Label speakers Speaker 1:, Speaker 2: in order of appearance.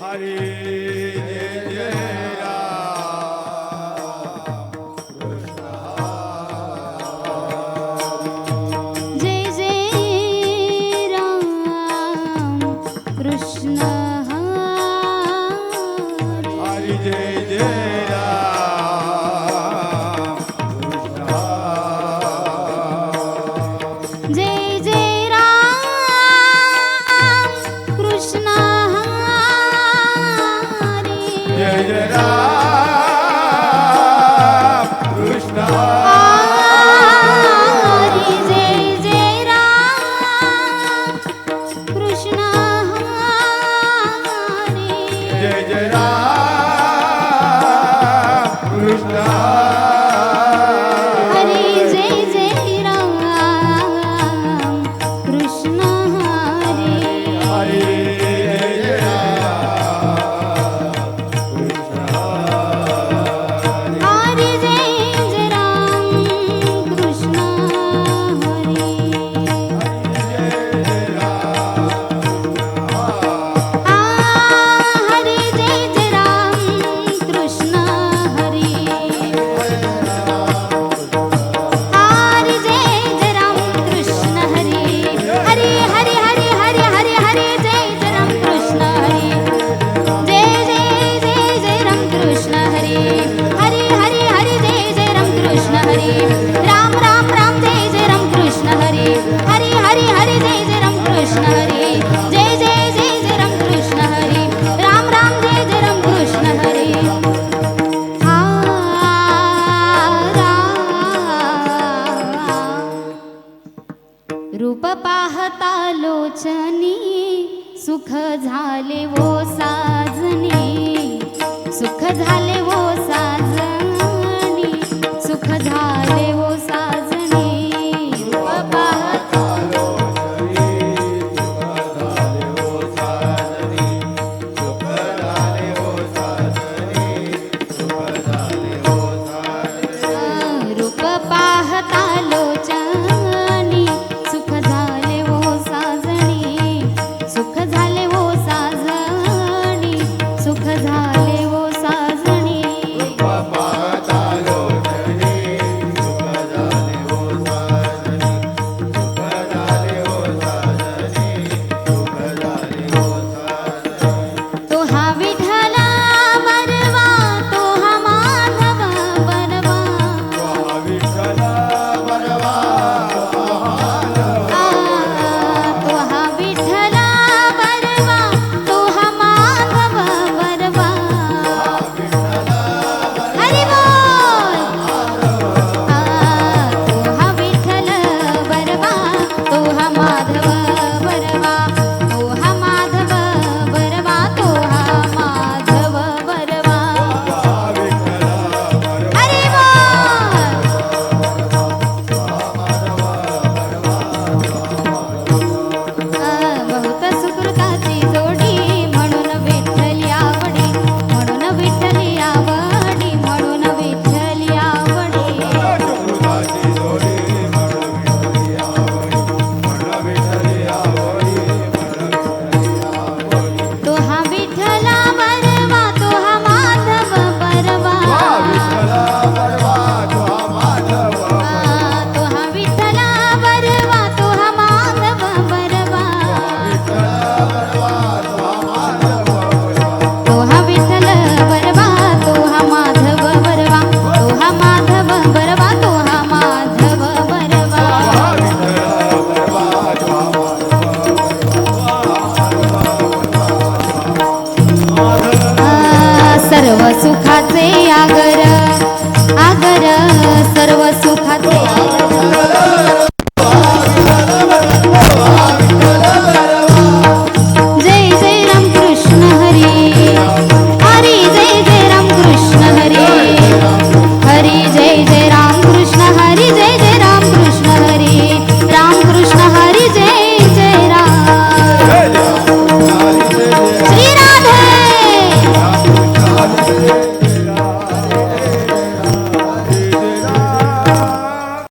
Speaker 1: Hare वचनी सुख झाले वो साजनी सुख झाले वो साज सुखाचे आगर आगर सर्व सुखाचे